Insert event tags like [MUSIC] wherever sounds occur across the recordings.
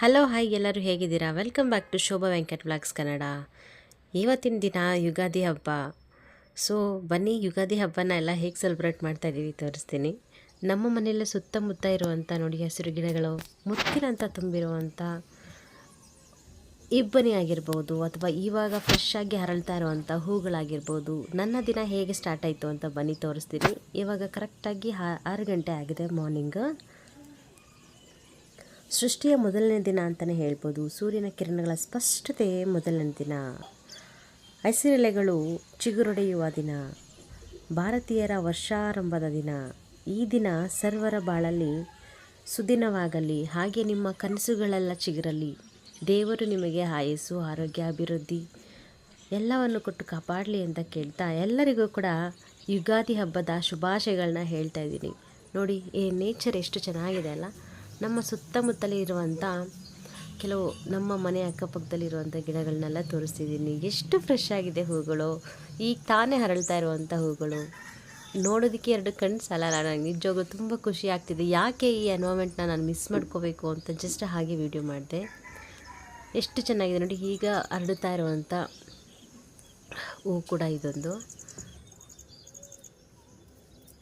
Hello, hi, ಎಲ್ಲರೂ ಹೇಗಿದ್ದೀರಾ? Welcome back to Shobha Venkat blogs Kannada. ಇವತ್ತಿನ ದಿನ ಯುಗಾದಿ ಹಬ್ಬ. ಸೊ ಬನ್ನಿ, ಯುಗಾದಿ ಹಬ್ಬನ ಎಲ್ಲ ಹೇಗೆ ಸೆಲೆಬ್ರೇಟ್ ಮಾಡ್ತಾ ಇದ್ದೀವಿ ತೋರಿಸ್ತೀನಿ. ನಮ್ಮ ಮನೆಯಲ್ಲೇ ಸುತ್ತಮುತ್ತ ಇರುವಂಥ ನೋಡಿ ಹಸಿರು ಗಿಡಗಳು, ಮುತ್ತಿನಂತ ತುಂಬಿರುವಂಥ ಇಬ್ಬನಿ ಆಗಿರ್ಬೋದು ಅಥವಾ ಇವಾಗ ಫ್ರೆಶ್ ಆಗಿ ಹರಳ್ತಾ ಇರುವಂಥ ಹೂಗಳಾಗಿರ್ಬೋದು. ನನ್ನ ದಿನ ಹೇಗೆ ಸ್ಟಾರ್ಟ್ ಆಯಿತು ಅಂತ ಬನ್ನಿ ತೋರಿಸ್ತೀನಿ. ಇವಾಗ ಕರೆಕ್ಟಾಗಿ ಆರು ಗಂಟೆ ಆಗಿದೆ ಮಾರ್ನಿಂಗ್ ಸೃಷ್ಟಿಯ ಮೊದಲನೇ ದಿನ ಅಂತಲೇ ಹೇಳ್ಬೋದು. ಸೂರ್ಯನ ಕಿರಣಗಳ ಸ್ಪಷ್ಟತೆ ಮೊದಲನೇ ದಿನ. ಹಸಿರೆಲೆಗಳು ಚಿಗುರೊಡೆಯುವ ದಿನ. ಭಾರತೀಯರ ವರ್ಷಾರಂಭದ ದಿನ. ಈ ದಿನ ಸರ್ವರ ಬಾಳಲ್ಲಿ ಸುದಿನವಾಗಲಿ, ಹಾಗೆ ನಿಮ್ಮ ಕನಸುಗಳೆಲ್ಲ ಚಿಗುರಲಿ. ದೇವರು ನಿಮಗೆ ಆಯಸ್ಸು, ಆರೋಗ್ಯ, ಅಭಿವೃದ್ಧಿ ಎಲ್ಲವನ್ನು ಕೊಟ್ಟು ಕಾಪಾಡಲಿ ಅಂತ ಕೇಳ್ತಾ ಎಲ್ಲರಿಗೂ ಕೂಡ ಯುಗಾದಿ ಹಬ್ಬದ ಶುಭಾಶಯಗಳನ್ನ ಹೇಳ್ತಾ ಇದ್ದೀನಿ. ನೋಡಿ, ಈ ನೇಚರ್ ಎಷ್ಟು ಚೆನ್ನಾಗಿದೆ ಅಲ್ಲ? ನಮ್ಮ ಸುತ್ತಮುತ್ತಲೇ ಇರುವಂಥ ಕೆಲವು ನಮ್ಮ ಮನೆ ಅಕ್ಕಪಕ್ಕದಲ್ಲಿರುವಂಥ ಗಿಡಗಳನ್ನೆಲ್ಲ ತೋರಿಸ್ತಿದ್ದೀನಿ. ಎಷ್ಟು ಫ್ರೆಶ್ ಆಗಿದೆ ಹೂಗಳು. ಈಗ ತಾನೇ ಹರಳ್ತಾ ಇರುವಂಥ ಹೂಗಳು. ನೋಡೋದಕ್ಕೆ ಎರಡು ಕಣ್ಣು ಸಾಲಲ್ಲ. ನನಗೆ ನಿಜವಾಗ್ಲೂ ತುಂಬ ಖುಷಿ ಆಗ್ತಿದೆ. ಯಾಕೆ ಈ ಎನ್ವೈರ್ಮೆಂಟ್ನ ನಾನು ಮಿಸ್ ಮಾಡ್ಕೋಬೇಕು ಅಂತ ಜಸ್ಟ್ ಹಾಗೆ ವಿಡಿಯೋ ಮಾಡಿದೆ. ಎಷ್ಟು ಚೆನ್ನಾಗಿದೆ ನೋಡಿ. ಈಗ ಹರಡುತ್ತಾ ಇರುವಂಥ ಹೂ ಕೂಡ ಇದೊಂದು.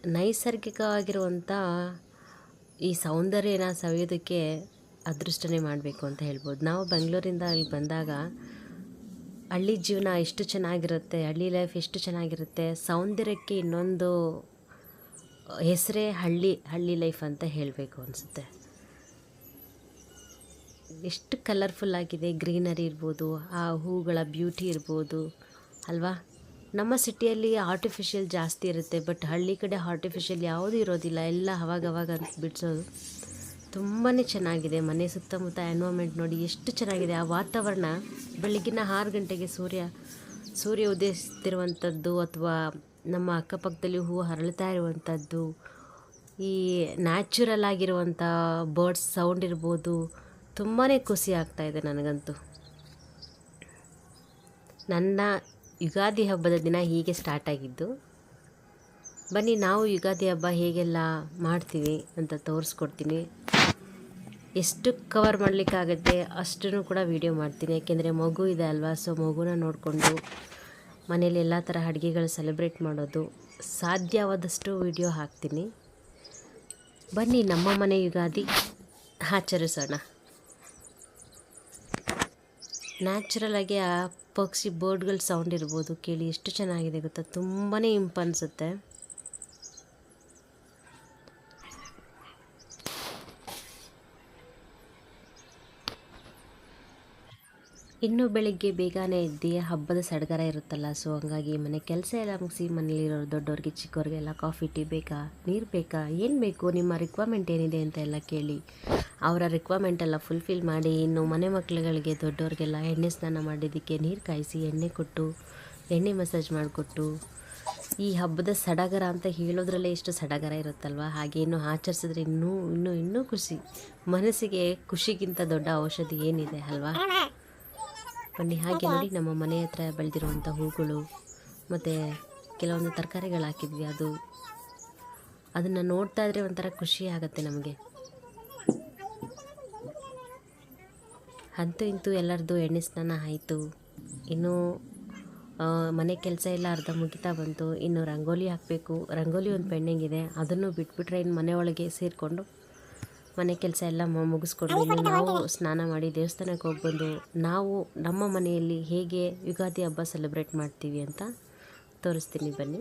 ನೈಸರ್ಗಿಕವಾಗಿರುವಂಥ ಈ ಸೌಂದರ್ಯನ ಸವಿಯೋದಕ್ಕೆ ಅದೃಷ್ಟನೇ ಮಾಡಬೇಕು ಅಂತ ಹೇಳ್ಬೋದು. ನಾವು ಬೆಂಗಳೂರಿಂದ ಅಲ್ಲಿ ಬಂದಾಗ ಹಳ್ಳಿ ಜೀವನ ಎಷ್ಟು ಚೆನ್ನಾಗಿರುತ್ತೆ, ಹಳ್ಳಿ ಲೈಫ್ ಎಷ್ಟು ಚೆನ್ನಾಗಿರುತ್ತೆ, ಸೌಂದರ್ಯಕ್ಕೆ ಇನ್ನೊಂದು ಹೆಸರೇ ಹಳ್ಳಿ ಹಳ್ಳಿ ಲೈಫ್ ಅಂತ ಹೇಳಬೇಕು ಅನಿಸುತ್ತೆ. ಎಷ್ಟು ಕಲರ್ಫುಲ್ ಆಗಿದೆ ಗ್ರೀನರಿ ಇರ್ಬೋದು, ಆ ಹೂಗಳ ಬ್ಯೂಟಿ ಇರ್ಬೋದು, ಅಲ್ವಾ? ನಮ್ಮ ಸಿಟಿಯಲ್ಲಿ ಆರ್ಟಿಫಿಷಿಯಲ್ ಜಾಸ್ತಿ ಇರುತ್ತೆ ಬಟ್ ಹಳ್ಳಿ ಕಡೆ ಆರ್ಟಿಫಿಷಿಯಲ್ ಯಾವುದೂ ಇರೋದಿಲ್ಲ. ಎಲ್ಲ ಅವಾಗವಾಗ ಅಂತ ಬಿಡಿಸೋದು. ತುಂಬಾ ಚೆನ್ನಾಗಿದೆ. ಮನೆ ಸುತ್ತಮುತ್ತ ಎನ್ವೈರ್ಮೆಂಟ್ ನೋಡಿ ಎಷ್ಟು ಚೆನ್ನಾಗಿದೆ. ಆ ವಾತಾವರಣ ಬೆಳಗಿನ ಆರು ಗಂಟೆಗೆ ಸೂರ್ಯ ಸೂರ್ಯ ಉದಯಿಸ್ತಿರುವಂಥದ್ದು ಅಥವಾ ನಮ್ಮ ಅಕ್ಕಪಕ್ಕದಲ್ಲಿ ಹೂವು ಹರಳ್ತಾ ಇರುವಂಥದ್ದು ಈ ನ್ಯಾಚುರಲ್ ಆಗಿರುವಂಥ ಬರ್ಡ್ಸ್ ಸೌಂಡ್ ಇರ್ಬೋದು. ತುಂಬಾ ಖುಷಿ ಆಗ್ತಾಯಿದೆ ನನಗಂತೂ. ನನ್ನ ಯುಗಾದಿ ಹಬ್ಬದ ದಿನ ಹೀಗೆ ಸ್ಟಾರ್ಟ್ ಆಗಿದ್ದು, ಬನ್ನಿ ನಾವು ಯುಗಾದಿ ಹಬ್ಬ ಹೇಗೆಲ್ಲ ಮಾಡ್ತೀವಿ ಅಂತ ತೋರಿಸ್ಕೊಡ್ತೀನಿ. ಎಷ್ಟು ಕವರ್ ಮಾಡಲಿಕ್ಕಾಗತ್ತೆ ಅಷ್ಟನ್ನು ಕೂಡ ವೀಡಿಯೋ ಮಾಡ್ತೀನಿ. ಯಾಕೆಂದರೆ ಮಗು ಇದೆ ಅಲ್ವಾ ಸೊ ಮಗುನ ನೋಡಿಕೊಂಡು ಮನೇಲಿ ಎಲ್ಲ ಥರ ಅಡುಗೆಗಳು ಸೆಲೆಬ್ರೇಟ್ ಮಾಡೋದು ಸಾಧ್ಯವಾದಷ್ಟು ವೀಡಿಯೋ ಹಾಕ್ತೀನಿ. ಬನ್ನಿ ನಮ್ಮ ಮನೆ ಯುಗಾದಿ ಆಚರಿಸೋಣ. ನ್ಯಾಚುರಲ್ ಆಗಿ ಆ ಪಕ್ಷಿ ಬರ್ಡ್ಗಳ ಸೌಂಡ್ ಇರ್ಬೋದು ಕೇಳಿ ಎಷ್ಟು ಚೆನ್ನಾಗಿದೆ ಗೊತ್ತಾ? ತುಂಬಾ ಇಂಪು ಇನ್ನು ಬೆಳಿಗ್ಗೆ ಬೇಗನೆ ಎದ್ದು ಹಬ್ಬದ ಸಡಗರ ಇರುತ್ತಲ್ಲ ಸೊ ಹಂಗಾಗಿ ಮನೆ ಕೆಲಸ ಎಲ್ಲ ಮುಗಿಸಿ ಮನೇಲಿರೋರು ದೊಡ್ಡವ್ರಿಗೆ ಚಿಕ್ಕವ್ರಿಗೆಲ್ಲ ಕಾಫಿ ಟೀ ಬೇಕಾ, ನೀರು ಬೇಕಾ, ಏನು ಬೇಕು, ನಿಮ್ಮ ರಿಕ್ವೈರ್ಮೆಂಟ್ ಏನಿದೆ ಅಂತ ಎಲ್ಲ ಕೇಳಿ. ಅವರ ರಿಕ್ವೈರ್ಮೆಂಟ್ ಎಲ್ಲ ಫುಲ್ಫಿಲ್ ಮಾಡಿ, ಇನ್ನು ಮನೆ ಮಕ್ಕಳುಗಳಿಗೆ ದೊಡ್ಡವ್ರಿಗೆಲ್ಲ ಎಣ್ಣೆ ಸ್ನಾನ ಮಾಡಿದ್ದಕ್ಕೆ ನೀರು ಕಾಯಿಸಿ, ಎಣ್ಣೆ ಕೊಟ್ಟು, ಎಣ್ಣೆ ಮಸಾಜ್ ಮಾಡಿಕೊಟ್ಟು, ಈ ಹಬ್ಬದ ಸಡಗರ ಅಂತ ಹೇಳೋದ್ರಲ್ಲೇ ಎಷ್ಟು ಸಡಗರ ಇರುತ್ತಲ್ವ? ಹಾಗೆ ಇನ್ನು ಆಚರಿಸಿದ್ರೆ ಇನ್ನೂ ಇನ್ನೂ ಇನ್ನೂ ಖುಷಿ, ಮನಸ್ಸಿಗೆ ಖುಷಿಗಿಂತ ದೊಡ್ಡ ಔಷಧಿ ಏನಿದೆ ಅಲ್ವಾ? ಬನ್ನಿ ಹಾಗೆ ನೋಡಿ ನಮ್ಮ ಮನೆ ಹತ್ರ ಬೆಳೆದಿರುವಂಥ ಹೂಗಳು. ಮತ್ತು ಕೆಲವೊಂದು ತರಕಾರಿಗಳು ಹಾಕಿದ್ವಿ ಅದು. ಅದನ್ನು ನೋಡ್ತಾ ಇದ್ರೆ ಒಂಥರ ಖುಷಿ ಆಗುತ್ತೆ ನಮಗೆ. ಅಂತೂ ಇಂತೂ ಎಲ್ಲರದ್ದು ಎಣ್ಣೆ ಸ್ನಾನ ಆಯಿತು. ಇನ್ನೂ ಮನೆ ಕೆಲಸ ಎಲ್ಲ ಅರ್ಧ ಮುಗಿತಾ ಬಂತು. ಇನ್ನು ರಂಗೋಲಿ ಹಾಕಬೇಕು. ರಂಗೋಲಿ ಒಂದು ಪೆಂಡಿಂಗ್ ಇದೆ. ಅದನ್ನು ಬಿಟ್ಬಿಟ್ರೆ ಇನ್ನು ಮನೆಯೊಳಗೆ ಸೇರಿಕೊಂಡು ಮನೆ ಕೆಲಸ ಎಲ್ಲ ಮುಗಿಸ್ಕೊಂಡು ಇನ್ನು ನಾವು ಸ್ನಾನ ಮಾಡಿ ದೇವಸ್ಥಾನಕ್ಕೆ ಹೋಗಿ ಬಂದು ನಾವು ನಮ್ಮ ಮನೆಯಲ್ಲಿ ಹೇಗೆ ಯುಗಾದಿ ಹಬ್ಬ ಸೆಲೆಬ್ರೇಟ್ ಮಾಡ್ತೀವಿ ಅಂತ ತೋರಿಸ್ತೀನಿ ಬನ್ನಿ.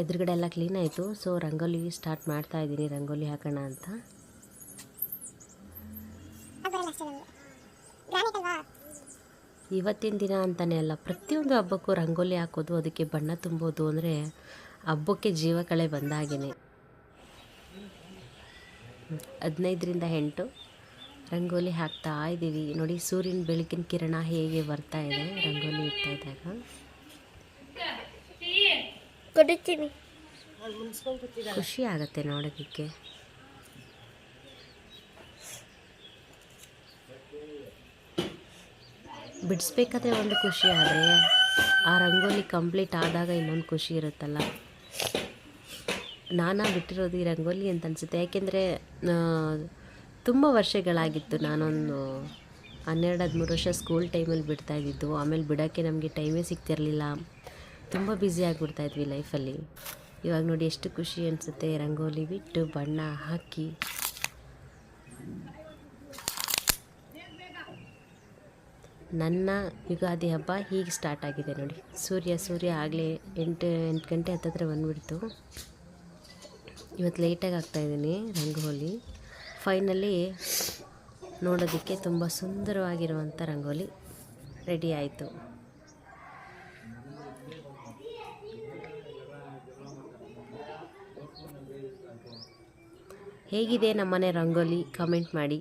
ಎದುರುಗಡೆ ಎಲ್ಲ ಕ್ಲೀನ್ ಆಯಿತು. ಸೊ ರಂಗೋಲಿ ಸ್ಟಾರ್ಟ್ ಮಾಡ್ತಾ ಇದ್ದೀನಿ. ರಂಗೋಲಿ ಹಾಕೋಣ ಅಂತ. ಇವತ್ತಿನ ದಿನ ಅಂತಲೇ ಅಲ್ಲ ಪ್ರತಿಯೊಂದು ಹಬ್ಬಕ್ಕೂ ರಂಗೋಲಿ ಹಾಕೋದು ಅದಕ್ಕೆ ಬಣ್ಣ ತುಂಬೋದು ಅಂದರೆ ಹಬ್ಬಕ್ಕೆ ಜೀವಕಳೆ ಬಂದಾಗೇನೆ ಬಂದಾಗೇ ಹದಿನೈದರಿಂದ ಎಂಟು ರಂಗೋಲಿ ಹಾಕ್ತಾ ಇದ್ದೀವಿ. ನೋಡಿ ಸೂರ್ಯನ ಬೆಳಕಿನ ಕಿರಣ ಹೇಗೆ ಬರ್ತಾ ಇದೆ. ರಂಗೋಲಿ ಇಡ್ತಾ ಇದ್ದಾಗ. ಖುಷಿ ಆಗುತ್ತೆ ನೋಡೋದಕ್ಕೆ. ಬಿಡಿಸ್ಬೇಕಾದ್ರೆ ಒಂದು ಖುಷಿ ಆದರೆ ಆ ರಂಗೋಲಿ ಕಂಪ್ಲೀಟ್ ಆದಾಗ ಇನ್ನೊಂದು ಖುಷಿ ಇರುತ್ತಲ್ಲ. ನಾನಾ ಬಿಟ್ಟಿರೋದು ಈ ರಂಗೋಲಿ ಅಂತ ಅನಿಸುತ್ತೆ. ಯಾಕೆಂದರೆ ತುಂಬ ವರ್ಷಗಳಾಗಿತ್ತು. ನಾನೊಂದು ಹನ್ನೆರಡು, ಹದಿಮೂರು ವರ್ಷ ಸ್ಕೂಲ್ ಟೈಮಲ್ಲಿ ಬಿಡ್ತಾ ಇದ್ದಿದ್ದು. ಆಮೇಲೆ ಬಿಡೋಕ್ಕೆ ನಮಗೆ ಟೈಮೇ ಸಿಗ್ತಿರಲಿಲ್ಲ. ತುಂಬ ಬ್ಯುಸಿ ಆಗಿಬಿಡ್ತಾಯಿದ್ವಿ ಲೈಫಲ್ಲಿ ಇವಾಗ ನೋಡಿ ಎಷ್ಟು ಖುಷಿ ಅನಿಸುತ್ತೆ. ರಂಗೋಲಿ ಬಿಟ್ಟು ಬಣ್ಣ ಹಾಕಿ. ನನ್ನ ಯುಗಾದಿ ಹಬ್ಬ ಹೀಗೆ ಸ್ಟಾರ್ಟ್ ಆಗಿದೆ ನೋಡಿ. ಸೂರ್ಯ ಸೂರ್ಯ ಆಗಲೇ ಎಂಟು ಎಂಟು ಗಂಟೆ ಹತ್ತತ್ರ ಬಂದುಬಿಡ್ತು. ಇವತ್ತು ಲೇಟಾಗಿ ಆಗ್ತಾಯಿದ್ದೀನಿ ರಂಗೋಲಿ. ಫೈನಲಿ ನೋಡೋದಕ್ಕೆ ತುಂಬ ಸುಂದರವಾಗಿರುವಂಥ ರಂಗೋಲಿ ರೆಡಿ ಆಯಿತು. ಹೇಗಿದೆ ನಮ್ಮನೆ ರಂಗೋಲಿ? ಕಮೆಂಟ್ ಮಾಡಿ.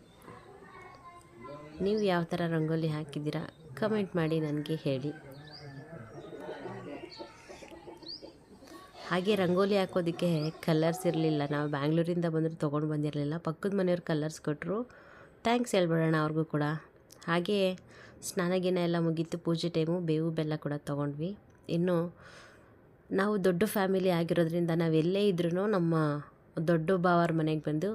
ನೀವು ಯಾವ ಥರ ರಂಗೋಲಿ ಹಾಕಿದ್ದೀರಾ? ಕಮೆಂಟ್ ಮಾಡಿ ನನಗೆ ಹೇಳಿ. ಹಾಗೆ ರಂಗೋಲಿ ಹಾಕೋದಕ್ಕೆ ಕಲರ್ಸ್ ಇರಲಿಲ್ಲ. ನಾವು ಬ್ಯಾಂಗ್ಳೂರಿಂದ ಬಂದರೂ ತೊಗೊಂಡು ಬಂದಿರಲಿಲ್ಲ. ಪಕ್ಕದ ಮನೆಯವ್ರು ಕಲರ್ಸ್ ಕೊಟ್ಟರು ಥ್ಯಾಂಕ್ಸ್ ಹೇಳ್ಬಿಡೋಣ ಅವ್ರಿಗೂ ಕೂಡ. ಹಾಗೆ ಸ್ನಾನ ಗಿನ ಎಲ್ಲ ಮುಗೀತು. ಪೂಜೆ ಟೈಮು ಬೇವು ಬೆಲ್ಲ ಕೂಡ ತೊಗೊಂಡ್ವಿ. ಇನ್ನು ನಾವು ದೊಡ್ಡ ಫ್ಯಾಮಿಲಿ ಆಗಿರೋದ್ರಿಂದ ನಾವು ಎಲ್ಲೇ ಇದ್ರೂ ನಮ್ಮ ದೊಡ್ಡ ಬಾವರ ಮನೆಗೆ ಬಂದು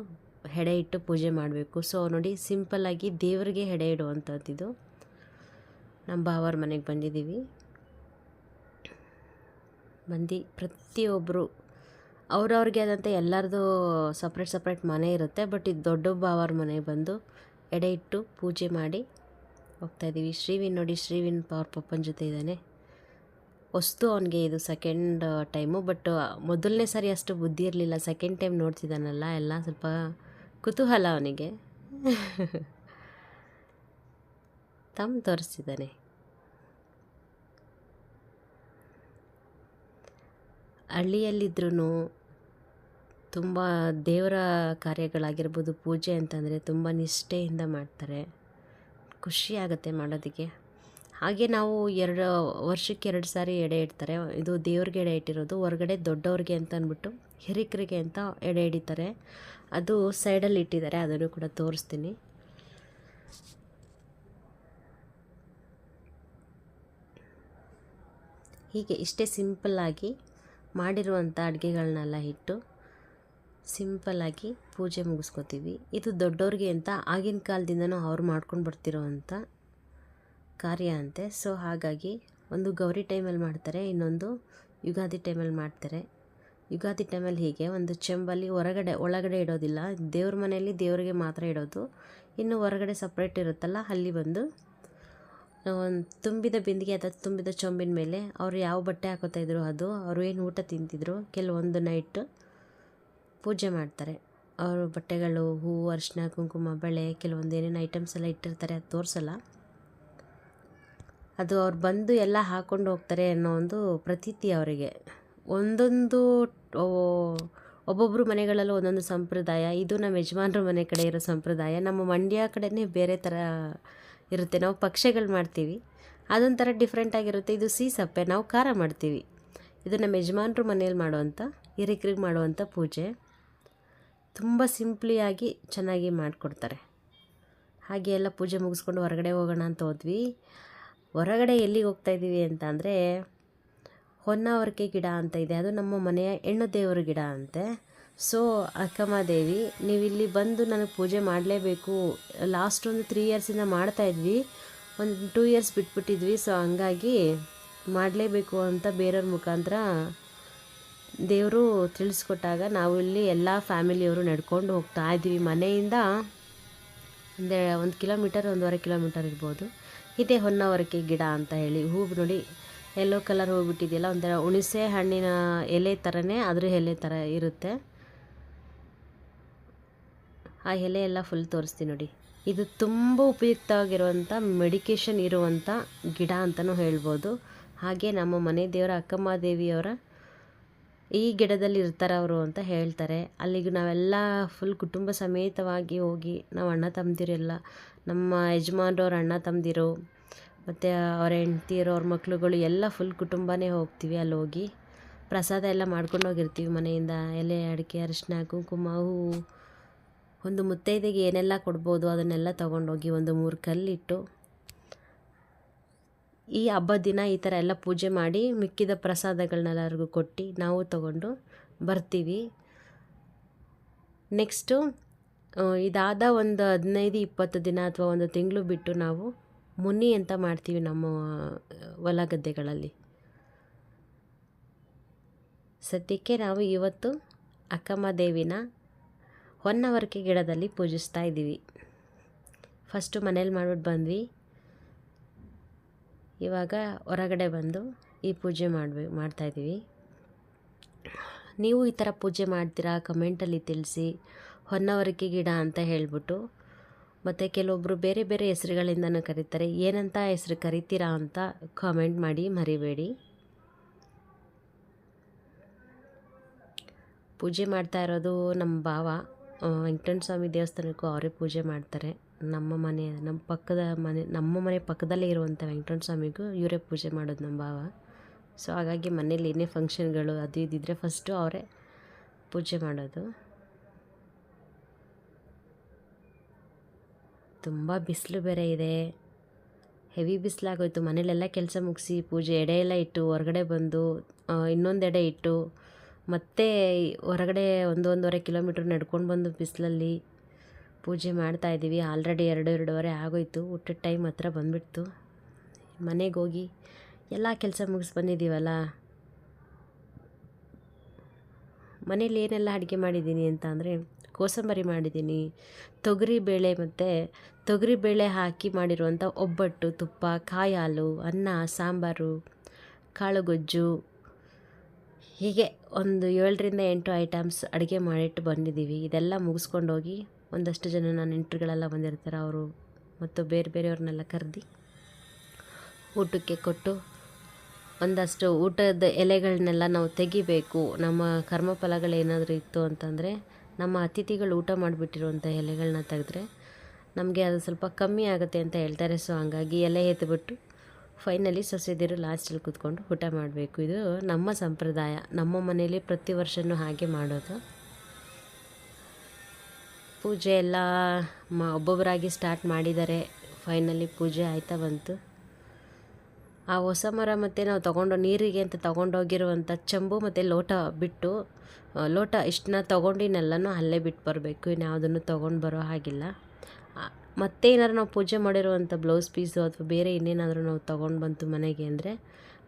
ಹೆಡೆ ಇಟ್ಟು ಪೂಜೆ ಮಾಡಬೇಕು. ಸೊ ನೋಡಿ ಸಿಂಪಲ್ಲಾಗಿ ದೇವರಿಗೆ ಹೆಡೆ ಇಡುವಂಥದ್ದಿದು ನಮ್ಮ ಬಾವರ ಮನೆಗೆ ಬಂದಿದ್ದೀವಿ. ಬಂದು ಪ್ರತಿಯೊಬ್ಬರು ಅವ್ರವ್ರಿಗೆ ಆದಂಥ ಎಲ್ಲರದು ಸಪ್ರೇಟ್ ಸಪ್ರೇಟ್ ಮನೆ ಇರುತ್ತೆ. ಬಟ್ ಇದು ದೊಡ್ಡ ಬಾವರ ಮನೆಗೆ ಬಂದು ಎಡೆ ಇಟ್ಟು ಪೂಜೆ ಮಾಡಿ ಹೋಗ್ತಾಯಿದ್ದೀವಿ ಶ್ರೀವಿನ್ ನೋಡಿ, ಶ್ರೀವಿನ್ ಪವರ್ ಪಪ್ಪನ ಜೊತೆ ಇದ್ದಾನೆ. ವಸ್ತು ಅವನಿಗೆ ಇದು ಸೆಕೆಂಡ್ ಟೈಮು ಬಟ್ ಮೊದಲನೇ ಸಾರಿ ಅಷ್ಟು ಬುದ್ಧಿ ಇರಲಿಲ್ಲ. ಸೆಕೆಂಡ್ ಟೈಮ್ ನೋಡ್ತಿದ್ದಾನಲ್ಲ, ಎಲ್ಲ ಸ್ವಲ್ಪ ಕುತೂಹಲ ಅವನಿಗೆ. [LAUGHS] ತಮ್ಮ ತೋರಿಸ್ತಿದ್ದಾನೆ ಹಳ್ಳಿಯಲ್ಲಿದ್ರೂ ತುಂಬ ದೇವರ ಕಾರ್ಯಗಳಾಗಿರ್ಬೋದು, ಪೂಜೆ ಅಂತಂದರೆ ತುಂಬ ನಿಷ್ಠೆಯಿಂದ ಮಾಡ್ತಾರೆ. ಖುಷಿ ಮಾಡೋದಕ್ಕೆ. ಹಾಗೆ ನಾವು ಎರಡು, ವರ್ಷಕ್ಕೆ ಎರಡು ಸಾರಿ ಎಡೆ ಇಡ್ತಾರೆ. ಇದು ದೇವ್ರಿಗೆ ಎಡೆ ಇಟ್ಟಿರೋದು, ಹೊರಗಡೆ ದೊಡ್ಡವ್ರಿಗೆ ಅಂತ ಅಂದ್ಬಿಟ್ಟು ಹಿರಿಕರಿಗೆ ಅಂತ ಎಡೆ ಹಿಡಿತಾರೆ. ಅದು ಸೈಡಲ್ಲಿ ಇಟ್ಟಿದ್ದಾರೆ, ಅದನ್ನು ಕೂಡ ತೋರಿಸ್ತೀನಿ. ಹೀಗೆ ಇಷ್ಟೇ ಸಿಂಪಲ್ಲಾಗಿ ಮಾಡಿರುವಂಥ ಅಡುಗೆಗಳನ್ನೆಲ್ಲ ಇಟ್ಟು ಸಿಂಪಲ್ಲಾಗಿ ಪೂಜೆ ಮುಗಿಸ್ಕೋತೀವಿ. ಇದು ದೊಡ್ಡವ್ರಿಗೆ ಅಂತ ಆಗಿನ ಕಾಲದಿಂದನೂ ಅವ್ರು ಮಾಡ್ಕೊಂಡು ಬರ್ತಿರೋವಂಥ ಕಾರ್ಯ ಅಂತೆ. ಸೊ ಹಾಗಾಗಿ ಒಂದು ಗೌರಿ ಟೈಮಲ್ಲಿ ಮಾಡ್ತಾರೆ, ಇನ್ನೊಂದು ಯುಗಾದಿ ಟೈಮಲ್ಲಿ ಮಾಡ್ತಾರೆ. ಯುಗಾದಿ ಟೈಮಲ್ಲಿ ಹೀಗೆ ಒಂದು ಚೆಂಬಲ್ಲಿ ಹೊರಗಡೆ, ಒಳಗಡೆ ಇಡೋದಿಲ್ಲ. ದೇವ್ರ ಮನೆಯಲ್ಲಿ ದೇವರಿಗೆ ಮಾತ್ರ ಇಡೋದು. ಇನ್ನು ಹೊರಗಡೆ ಸಪ್ರೇಟ್ ಇರುತ್ತಲ್ಲ, ಅಲ್ಲಿ ಬಂದು ತುಂಬಿದ ಬಿಂದಿಗೆ ಅಥವಾ ತುಂಬಿದ ಚೊಂಬಿನ ಮೇಲೆ ಅವರು ಯಾವ ಬಟ್ಟೆ ಹಾಕೋತಾ ಇದ್ರು ಅದು, ಅವರು ಏನು ಊಟ ತಿಂತಿದ್ರು, ಕೆಲವೊಂದು ನೈಟ್ ಪೂಜೆ ಮಾಡ್ತಾರೆ. ಅವರು ಬಟ್ಟೆಗಳು, ಹೂವು ಅರಿಶಿನ ಕುಂಕುಮ, ಬಳೆ, ಕೆಲವೊಂದು ಏನೇನು ಐಟಮ್ಸ್ ಎಲ್ಲ ಇಟ್ಟಿರ್ತಾರೆ, ಅದು ತೋರಿಸಲ್ಲ. ಅದು ಅವ್ರು ಬಂದು ಎಲ್ಲ ಹಾಕ್ಕೊಂಡು ಹೋಗ್ತಾರೆ ಅನ್ನೋ ಒಂದು ಪ್ರತೀತಿ ಅವರಿಗೆ. ಒಂದೊಂದು ಒಬ್ಬೊಬ್ಬರು ಮನೆಗಳಲ್ಲೂ ಒಂದೊಂದು ಸಂಪ್ರದಾಯ. ಇದು ನಮ್ಮ ಯಜಮಾನ್ರ ಮನೆ ಕಡೆ ಇರೋ ಸಂಪ್ರದಾಯ. ನಮ್ಮ ಮಂಡ್ಯ ಕಡೆನೇ ಬೇರೆ ಥರ ಇರುತ್ತೆ. ನಾವು ಪಕ್ಷಿಗಳು ಮಾಡ್ತೀವಿ. ಅದೊಂಥರ ಡಿಫ್ರೆಂಟ್ ಆಗಿರುತ್ತೆ. ಇದು ಸಿಹಿ ಸಪ್ಪೆ. ನಾವು ಖಾರ ಮಾಡ್ತೀವಿ. ಇದು ನಮ್ಮ ಯಜಮಾನ್ರ ಮನೇಲಿ ಮಾಡುವಂಥ, ಹಿರಿಕರಿಗೆ ಮಾಡುವಂಥ ಪೂಜೆ. ತುಂಬ ಸಿಂಪ್ಲಿಯಾಗಿ ಚೆನ್ನಾಗಿ ಮಾಡಿಕೊಡ್ತಾರೆ. ಹಾಗೆ ಎಲ್ಲ ಪೂಜೆ ಮುಗಿಸ್ಕೊಂಡು ಹೊರಗಡೆ ಹೋಗೋಣ ಅಂತ ಹೋದ್ವಿ. ಹೊರಗಡೆ ಎಲ್ಲಿಗೆ ಹೋಗ್ತಾ ಇದ್ದೀವಿ ಅಂತ ಅಂದರೆ ಹೊನ್ನಾವರಿಕೆ ಗಿಡ ಅಂತ ಇದೆ. ಅದು ನಮ್ಮ ಮನೆಯ ಹೆಣ್ಣು ದೇವರ ಗಿಡ ಅಂತೆ. ಸೊ ಅಕ್ಕಮ್ಮ ದೇವಿ, ನೀವು ಇಲ್ಲಿ ಬಂದು ನನಗೆ ಪೂಜೆ ಮಾಡಲೇಬೇಕು. ಲಾಸ್ಟ್ ಒಂದು ತ್ರೀ ಇಯರ್ಸಿಂದ ಮಾಡ್ತಾಯಿದ್ವಿ ಒಂದು ಟೂ ಇಯರ್ಸ್ ಬಿಟ್ಬಿಟ್ಟಿದ್ವಿ. ಸೊ ಹಂಗಾಗಿ ಮಾಡಲೇಬೇಕು ಅಂತ ಬೇರೆಯವ್ರ ಮುಖಾಂತರ ದೇವರು ತಿಳಿಸ್ಕೊಟ್ಟಾಗ ನಾವು ಇಲ್ಲಿ ಎಲ್ಲ ಫ್ಯಾಮಿಲಿಯವರು ನಡ್ಕೊಂಡು ಹೋಗ್ತಾ ಇದ್ದೀವಿ. ಮನೆಯಿಂದ ಅಂದರೆ ಒಂದು ಕಿಲೋಮೀಟರ್, ಒಂದೂವರೆ ಕಿಲೋಮೀಟರ್ ಇರ್ಬೋದು. ಇದೇ ಹೊನ್ನವರಕ್ಕೆ ಗಿಡ ಅಂತ ಹೇಳಿ ಹೂವು ನೋಡಿ ಎಲ್ಲೋ ಕಲರ್ ಹೋಗ್ಬಿಟ್ಟಿದೆಯಲ್ಲ ಒಂಥರ ಹುಣಸೆ ಹಣ್ಣಿನ ಎಲೆ ಥರನೇ ಅದ್ರ ಎಲೆ ಥರ ಇರುತ್ತೆ. ಆ ಎಲೆ ಎಲ್ಲ ಫುಲ್ ತೋರಿಸ್ತೀನಿ ನೋಡಿ. ಇದು ತುಂಬ ಉಪಯುಕ್ತವಾಗಿರುವಂಥ ಮೆಡಿಕೇಷನ್ ಇರುವಂಥ ಗಿಡ ಅಂತಲೂ ಹೇಳ್ಬೋದು. ಹಾಗೆ ನಮ್ಮ ಮನೆ ದೇವರ ಅಕ್ಕಮ್ಮ ದೇವಿಯವರ ಈ ಗಿಡದಲ್ಲಿ ಇರ್ತಾರೆ ಅವರು ಅಂತ ಹೇಳ್ತಾರೆ. ಅಲ್ಲಿಗೆ ನಾವೆಲ್ಲ ಫುಲ್ ಕುಟುಂಬ ಸಮೇತವಾಗಿ ಹೋಗಿ ನಾವು ಅಣ್ಣ ತಮ್ಮದಿರೆಲ್ಲ ನಮ್ಮ ಯಜಮಾನ್ರವ್ರ ಅಣ್ಣ ತಮ್ಮದಿರು ಮತ್ತು ಅವ್ರ ಹೆಂಡ್ತಿಯರು, ಅವ್ರ ಮಕ್ಕಳುಗಳು ಎಲ್ಲ ಫುಲ್ ಕುಟುಂಬನೇ ಹೋಗ್ತೀವಿ ಅಲ್ಲಿ ಹೋಗಿ ಪ್ರಸಾದ ಎಲ್ಲ ಮಾಡ್ಕೊಂಡು ಹೋಗಿರ್ತೀವಿ ಮನೆಯಿಂದ. ಎಲೆ, ಅಡಿಕೆ ಅರಿಶಿನ ಕುಂಕುಮ, ಹೂವು ಒಂದು ಮುತ್ತೈದೆಗೆ ಏನೆಲ್ಲ ಕೊಡ್ಬೋದು ಅದನ್ನೆಲ್ಲ ತೊಗೊಂಡೋಗಿ ಒಂದು ಮೂರು ಕಲ್ಲಿಟ್ಟು ಈ ಹಬ್ಬದ ದಿನ ಈ ಥರ ಎಲ್ಲ ಪೂಜೆ ಮಾಡಿ ಮಿಕ್ಕಿದ ಪ್ರಸಾದಗಳನ್ನೆಲ್ಲರಿಗೂ ಕೊಟ್ಟು ನಾವು ತಗೊಂಡು ಬರ್ತೀವಿ. ನೆಕ್ಸ್ಟು ಇದಾದ ಒಂದು ಹದಿನೈದು, ಇಪ್ಪತ್ತು ದಿನ ಅಥವಾ ಒಂದು ತಿಂಗಳು ಬಿಟ್ಟು ನಾವು ಮುನ್ನಿ ಅಂತ ಮಾಡ್ತೀವಿ ನಮ್ಮ ಹೊಲ ಗದ್ದೆಗಳಲ್ಲಿ ಸದ್ಯಕ್ಕೆ ನಾವು ಇವತ್ತು ಅಕ್ಕಮ್ಮ ದೇವಿನ ಹೊನ್ನವರಿಕೆ ಗಿಡದಲ್ಲಿ ಪೂಜಿಸ್ತಾ ಇದ್ದೀವಿ. ಫಸ್ಟು ಮನೇಲಿ ಮಾಡಿಬಿಟ್ಟು ಬಂದ್ವಿ. ಇವಾಗ ಹೊರಗಡೆ ಬಂದು ಈ ಪೂಜೆ ಮಾಡ್ಬೇ ಮಾಡ್ತಾಯಿದ್ದೀವಿ ನೀವು ಈ ಥರ ಪೂಜೆ ಮಾಡ್ತೀರಾ? ಕಮೆಂಟಲ್ಲಿ ತಿಳಿಸಿ. ಹೊನ್ನವರಿಕೆ ಗಿಡ ಅಂತ ಹೇಳಿಬಿಟ್ಟು. ಮತ್ತು ಕೆಲವೊಬ್ಬರು ಬೇರೆ ಬೇರೆ ಹೆಸರುಗಳಿಂದನೂ ಕರೀತಾರೆ. ಏನಂತ ಹೆಸರು ಕರಿತೀರಾ ಅಂತ ಕಾಮೆಂಟ್ ಮಾಡಿ, ಮರಿಬೇಡಿ. ಪೂಜೆ ಮಾಡ್ತಾ ಇರೋದು ನಮ್ಮ ಭಾವ. ವೆಂಕಟೇಶ್ವರ ಸ್ವಾಮಿ ದೇವಸ್ಥಾನಕ್ಕೂ ಅವರೇ ಪೂಜೆ ಮಾಡ್ತಾರೆ. ನಮ್ಮ ಮನೆ, ನಮ್ಮ ಪಕ್ಕದ ಮನೆ, ನಮ್ಮ ಮನೆ ಪಕ್ಕದಲ್ಲೇ ಇರುವಂಥ ವೆಂಕಟೇಶ್ವರ ಸ್ವಾಮಿಗೂ ಇವರೇ ಪೂಜೆ ಮಾಡೋದು ನಮ್ಮ ಭಾವ. ಸೊ ಹಾಗಾಗಿ ಮನೇಲಿ ಏನೇ ಫಂಕ್ಷನ್ಗಳು ಅದು ಇದ್ದಿದ್ರೆ ಫಸ್ಟು ಅವರೇ ಪೂಜೆ ಮಾಡೋದು. ತುಂಬ ಬಿಸಿಲು ಬೇರೆ ಇದೆ. ಹೆವಿ ಬಿಸಿಲಾಗೋಯ್ತು. ಮನೇಲೆಲ್ಲ ಕೆಲಸ ಮುಗಿಸಿ ಪೂಜೆ ಎಡೆ ಎಲ್ಲ ಇಟ್ಟು, ಹೊರಗಡೆ ಬಂದು ಇನ್ನೊಂದು ಎಡೆ ಇಟ್ಟು ಮತ್ತೆ ಹೊರಗಡೆ ಒಂದು ಒಂದೂವರೆ ಕಿಲೋಮೀಟ್ರ್ ನಡ್ಕೊಂಡು ಬಂದು ಬಿಸಿಲಲ್ಲಿ ಪೂಜೆ ಮಾಡ್ತಾಯಿದ್ದೀವಿ ಆಲ್ರೆಡಿ ಎರಡು, ಎರಡೂವರೆ ಆಗೋಯ್ತು. ಊಟದ ಟೈಮ್ ಹತ್ರ ಬಂದುಬಿಡ್ತು. ಮನೆಗೆ ಹೋಗಿ ಎಲ್ಲ ಕೆಲಸ ಮುಗಿಸಿ ಬಂದಿದ್ದೀವಲ್ಲ ಮನೇಲಿ ಏನೆಲ್ಲ ಅಡುಗೆ ಮಾಡಿದ್ದೀನಿ ಅಂತ ಅಂದರೆ ಕೋಸಂಬರಿ ಮಾಡಿದ್ದೀನಿ, ತೊಗರಿ ಬೇಳೆ ಮತ್ತು ತೊಗರಿ ಬೇಳೆ ಹಾಕಿ ಮಾಡಿರುವಂಥ ಒಬ್ಬಟ್ಟು, ತುಪ್ಪ, ಕಾಯಿ ಹಾಲು, ಅನ್ನ, ಸಾಂಬಾರು, ಕಾಳುಗೊಜ್ಜು ಹೀಗೆ ಒಂದು ಏಳರಿಂದ ಎಂಟು ಐಟಮ್ಸ್ ಅಡುಗೆ ಮಾಡಿಟ್ಟು ಬಂದಿದ್ದೀವಿ. ಇದೆಲ್ಲ ಮುಗಿಸ್ಕೊಂಡೋಗಿ ಒಂದಷ್ಟು ಜನ ನನ್ನ ನೆಂಟರುಗಳೆಲ್ಲ ಬಂದಿರ್ತಾರೆ. ಅವರು ಮತ್ತು ಬೇರೆ ಬೇರೆಯವ್ರನ್ನೆಲ್ಲ ಕರೆದು ಊಟಕ್ಕೆ ಕೊಟ್ಟು ಒಂದಷ್ಟು ಊಟದ ಎಲೆಗಳನ್ನೆಲ್ಲ ನಾವು ತೆಗಿಬೇಕು. ನಮ್ಮ ಕರ್ಮಫಲಗಳೇನಾದರೂ ಇತ್ತು ಅಂತಂದರೆ ನಮ್ಮ ಅತಿಥಿಗಳು ಊಟ ಮಾಡಿಬಿಟ್ಟಿರುವಂಥ ಎಲೆಗಳನ್ನ ತೆಗೆದ್ರೆ ನಮಗೆ ಅದು ಸ್ವಲ್ಪ ಕಮ್ಮಿ ಆಗುತ್ತೆ ಅಂತ ಹೇಳ್ತಾರೆ. ಸೊ ಹಂಗಾಗಿ ಎಲೆ ಎತ್ಬಿಟ್ಟು ಫೈನಲಿ ಸೊಸೆದಿರು ಲಾಸ್ಟಲ್ಲಿ ಕೂತ್ಕೊಂಡು ಊಟ ಮಾಡಬೇಕು. ಇದು ನಮ್ಮ ಸಂಪ್ರದಾಯ. ನಮ್ಮ ಮನೆಯಲ್ಲಿ ಪ್ರತಿ ವರ್ಷವೂ ಹಾಗೆ ಮಾಡೋದು. ಪೂಜೆ ಎಲ್ಲ ಮ, ಒಬ್ಬೊಬ್ಬರಾಗಿ ಸ್ಟಾರ್ಟ್ ಮಾಡಿದ್ದಾರೆ ಫೈನಲಿ ಪೂಜೆ ಆಯ್ತಾ ಬಂತು. ಆ ಹೊಸ ಮರ ಮತ್ತು ನಾವು ತೊಗೊಂಡು ನೀರಿಗೆ ಅಂತ ತೊಗೊಂಡೋಗಿರುವಂಥ ಚಂಬು ಮತ್ತು ಲೋಟ ಬಿಟ್ಟು, ಲೋಟ ಇಷ್ಟನ್ನ ತೊಗೊಂಡಿನೆಲ್ಲನೂ ಅಲ್ಲೇ ಬಿಟ್ಟು ಬರಬೇಕು. ಇನ್ಯಾವುದನ್ನು ತೊಗೊಂಡು ಬರೋ ಹಾಗಿಲ್ಲ. ಮತ್ತೆ ಏನಾದ್ರು ನಾವು ಪೂಜೆ ಮಾಡಿರುವಂಥ ಬ್ಲೌಸ್ ಪೀಸು ಅಥವಾ ಬೇರೆ ಇನ್ನೇನಾದರೂ ನಾವು ತೊಗೊಂಡು ಬಂತು ಮನೆಗೆ ಅಂದರೆ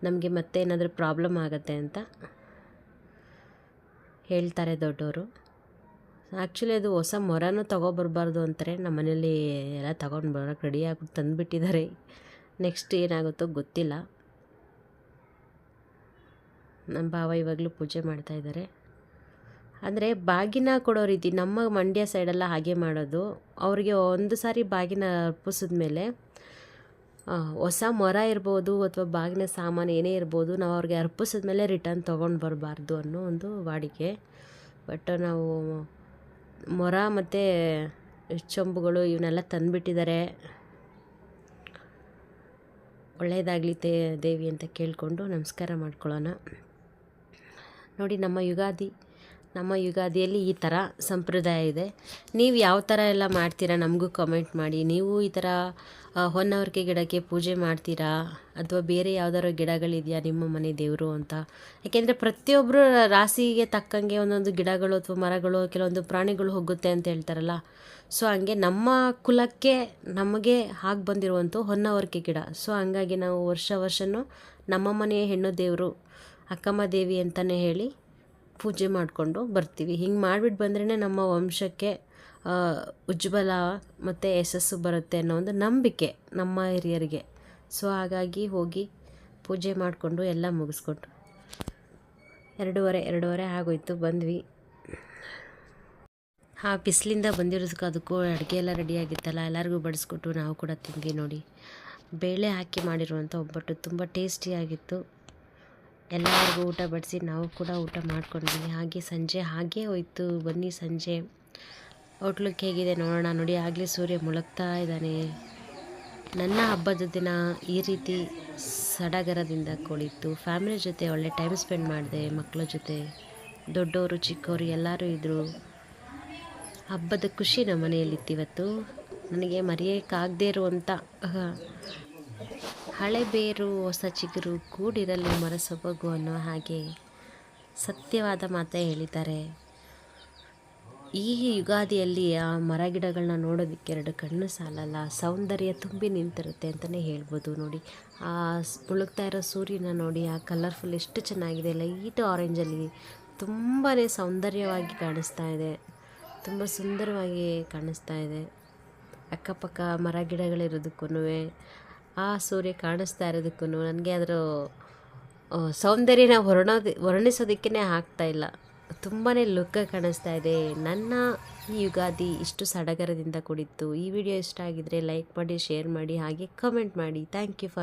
ನಮಗೆ ಮತ್ತೆ ಏನಾದರೂ ಪ್ರಾಬ್ಲಮ್ ಆಗುತ್ತೆ ಅಂತ ಹೇಳ್ತಾರೆ ದೊಡ್ಡವರು ಆ್ಯಕ್ಚುಲಿ ಅದು ಹೊಸ ಮೊರನೂ ತೊಗೊಬರ್ಬಾರ್ದು ಅಂತಾರೆ. ನಮ್ಮ ಮನೇಲಿ ಎಲ್ಲ ತೊಗೊಂಡು ಬರೋಕ್ಕೆ ರೆಡಿ ಆಗ್ಬಿಟ್ಟು ತಂದುಬಿಟ್ಟಿದ್ದಾರೆ. ನೆಕ್ಸ್ಟ್ ಏನಾಗುತ್ತೋ ಗೊತ್ತಿಲ್ಲ. ನಮ್ಮ ಭಾವ ಇವಾಗಲೂ ಪೂಜೆ ಮಾಡ್ತಾ ಇದ್ದಾರೆ. ಅಂದರೆ ಬಾಗಿನ ಕೊಡೋ ರೀತಿ ನಮ್ಮ ಮಂಡ್ಯ ಸೈಡೆಲ್ಲ ಹಾಗೆ ಮಾಡೋದು. ಅವ್ರಿಗೆ ಒಂದು ಸಾರಿ ಬಾಗಿನ ಅರ್ಪಿಸಿದ ಮೇಲೆ ಹೊಸ ಮೊರ ಇರ್ಬೋದು ಅಥವಾ ಬಾಗಿನ ಸಾಮಾನು ಏನೇ ಇರ್ಬೋದು ನಾವು ಅವ್ರಿಗೆ ಅರ್ಪಿಸಿದ ಮೇಲೆ ರಿಟರ್ನ್ ತೊಗೊಂಡು ಬರಬಾರ್ದು ಅನ್ನೋ ಒಂದು ವಾಡಿಕೆ. ಬಟ್ ನಾವು ಮೊರ ಮತ್ತು ಚೊಂಬುಗಳು ಇವನ್ನೆಲ್ಲ ತಂದುಬಿಟ್ಟಿದ್ದಾರೆ. ಒಳ್ಳೆಯದಾಗಲಿ ತೇ ದೇವಿ ಅಂತ ಕೇಳಿಕೊಂಡು ನಮಸ್ಕಾರ ಮಾಡ್ಕೊಳ್ಳೋಣ. ನೋಡಿ ನಮ್ಮ ಯುಗಾದಿ. ನಮ್ಮ ಯುಗಾದಿಯಲ್ಲಿ ಈ ಥರ ಸಂಪ್ರದಾಯ ಇದೆ. ನೀವು ಯಾವ ಥರ ಎಲ್ಲ ಮಾಡ್ತೀರಾ ನಮಗೂ ಕಮೆಂಟ್ ಮಾಡಿ. ನೀವು ಈ ಥರ ಹೊನ್ನವರಿಕೆ ಗಿಡಕ್ಕೆ ಪೂಜೆ ಮಾಡ್ತೀರಾ? ಅಥವಾ ಬೇರೆ ಯಾವ್ದಾದ್ರು ಗಿಡಗಳಿದೆಯಾ ನಿಮ್ಮ ಮನೆ ದೇವರು ಅಂತ? ಯಾಕೆಂದರೆ ಪ್ರತಿಯೊಬ್ಬರು ರಾಶಿಗೆ ತಕ್ಕಂಗೆ ಒಂದೊಂದು ಗಿಡಗಳು ಅಥವಾ ಮರಗಳು, ಕೆಲವೊಂದು ಪ್ರಾಣಿಗಳು ಹೋಗುತ್ತೆ ಅಂತ ಹೇಳ್ತಾರಲ್ಲ. ಸೊ, ಹಂಗೆ ನಮ್ಮ ಕುಲಕ್ಕೆ ನಮಗೆ ಹಾಗೆ ಬಂದಿರುವಂಥ ಹೊನ್ನವರಿಕೆ ಗಿಡ. ಸೊ, ಹಂಗಾಗಿ ನಾವು ವರ್ಷ ವರ್ಷವೂ ನಮ್ಮ ಮನೆಯ ಹೆಣ್ಣು ದೇವರು, ಅಕ್ಕಮ್ಮ ದೇವಿ ಅಂತಲೇ ಹೇಳಿ ಪೂಜೆ ಮಾಡಿಕೊಂಡು ಬರ್ತೀವಿ. ಹಿಂಗೆ ಮಾಡಿಬಿಟ್ಟು ಬಂದ್ರೇ ನಮ್ಮ ವಂಶಕ್ಕೆ ಉಜ್ವಲ ಮತ್ತು ಯಶಸ್ಸು ಬರುತ್ತೆ ಅನ್ನೋ ಒಂದು ನಂಬಿಕೆ ನಮ್ಮ ಹಿರಿಯರಿಗೆ. ಸೊ, ಹಾಗಾಗಿ ಹೋಗಿ ಪೂಜೆ ಮಾಡಿಕೊಂಡು ಎಲ್ಲ ಮುಗಿಸ್ಕೊಂಡು. ಎರಡೂವರೆ ಎರಡೂವರೆ ಆಗೋಯ್ತು, ಬಂದ್ವಿ. ಆ ಬಿಸಿಲಿಂದ ಬಂದಿರೋದಕ್ಕೆ ಅದಕ್ಕೂ ಅಡುಗೆ ಎಲ್ಲ ರೆಡಿಯಾಗಿತ್ತಲ್ಲ ಎಲ್ಲರಿಗೂ ಬಡಿಸ್ಕೊಟ್ಟು ನಾವು ಕೂಡ ತಿಂದ್ವಿ ನೋಡಿ. ಬೇಳೆ ಹಾಕಿ ಮಾಡಿರುವಂಥ ಒಬ್ಬಟ್ಟು ತುಂಬ ಟೇಸ್ಟಿಯಾಗಿತ್ತು ಎಲ್ಲರಿಗೂ ಊಟ ಬಡಿಸಿ ನಾವು ಕೂಡ ಊಟ ಮಾಡ್ಕೊಂಡ್ವಿ. ಹಾಗೆ ಸಂಜೆ, ಹಾಗೆ ಹೋಯ್ತು. ಬನ್ನಿ ಸಂಜೆ. ಔಟ್ಲುಕ್ ಹೇಗಿದೆ ನೋಡೋಣ ನೋಡಿ. ಆಗಲೇ ಸೂರ್ಯ ಮುಳುಗ್ತಾ ಇದ್ದಾನೆ. ನನ್ನ ಹಬ್ಬದ ದಿನ ಈ ರೀತಿ ಸಡಗರದಿಂದ ಕುಳಿತು ಫ್ಯಾಮಿಲಿ ಜೊತೆ ಒಳ್ಳೆ ಟೈಮ್ ಸ್ಪೆಂಡ್ ಮಾಡಿದೆ ಮಕ್ಕಳ ಜೊತೆ. ದೊಡ್ಡವರು, ಚಿಕ್ಕವರು ಎಲ್ಲರೂ ಇದ್ದರು ಹಬ್ಬದ ಖುಷಿ ನಮ್ಮ ಮನೆಯಲ್ಲಿತ್ತು ಇವತ್ತು. ನನಗೆ ಮರೆಯೋಕ್ಕಾಗದೇ ಇರುವಂಥ ಅಹ, ಹಳೆ ಬೇರು ಹೊಸ ಚಿಗುರು ಕೂಡಿರಲು ಮರಸೊಬಗು ಅನ್ನೋ ಹಾಗೆ ಸತ್ಯವಾದ ಮಾತೇ ಹೇಳಿದ್ದಾರೆ. ಈ ಯುಗಾದಿಯಲ್ಲಿ ಆ ಮರ ಗಿಡಗಳನ್ನ ನೋಡೋದಕ್ಕೆ ಎರಡು ಕಣ್ಣು ಸಾಲಲ್ಲ ಸೌಂದರ್ಯ ತುಂಬಿ ನಿಂತಿರುತ್ತೆ ಅಂತಲೇ ಹೇಳ್ಬೋದು. ನೋಡಿ ಆ ಮುಳುಗ್ತಾ ಇರೋ ಸೂರ್ಯನ ನೋಡಿ ಆ ಕಲರ್ಫುಲ್ ಎಷ್ಟು ಚೆನ್ನಾಗಿದೆ. ಲೈಟ್ ಆರೆಂಜಲ್ಲಿ ತುಂಬಾ ಸೌಂದರ್ಯವಾಗಿ ಕಾಣಿಸ್ತಾ ಇದೆ. ತುಂಬ ಸುಂದರವಾಗಿ ಕಾಣಿಸ್ತಾ ಇದೆ. ಅಕ್ಕಪಕ್ಕ ಮರ ಗಿಡಗಳಿರೋದಕ್ಕೂ ಆ ಸೂರ್ಯ ಕಾಣಿಸ್ತಾ ಇರೋದಕ್ಕೂ ನನಗೆ ಅದರ ಸೌಂದರ್ಯನ ವರ್ಣೋದು ವರ್ಣಿಸೋದಕ್ಕೇ ಆಗ್ತಾ ಇಲ್ಲ. ತುಂಬಾ ಲುಕ್ಕ ಕಾಣಿಸ್ತಾ ಇದೆ. ನನ್ನ ಈ ಯುಗಾದಿ ಇಷ್ಟು ಸಡಗರದಿಂದ ಕೂಡಿತ್ತು. ಈ ವಿಡಿಯೋ ಇಷ್ಟ ಆಗಿದ್ರೆ ಲೈಕ್ ಮಾಡಿ, ಶೇರ್ ಮಾಡಿ, ಹಾಗೆ ಕಮೆಂಟ್ ಮಾಡಿ. Thank you for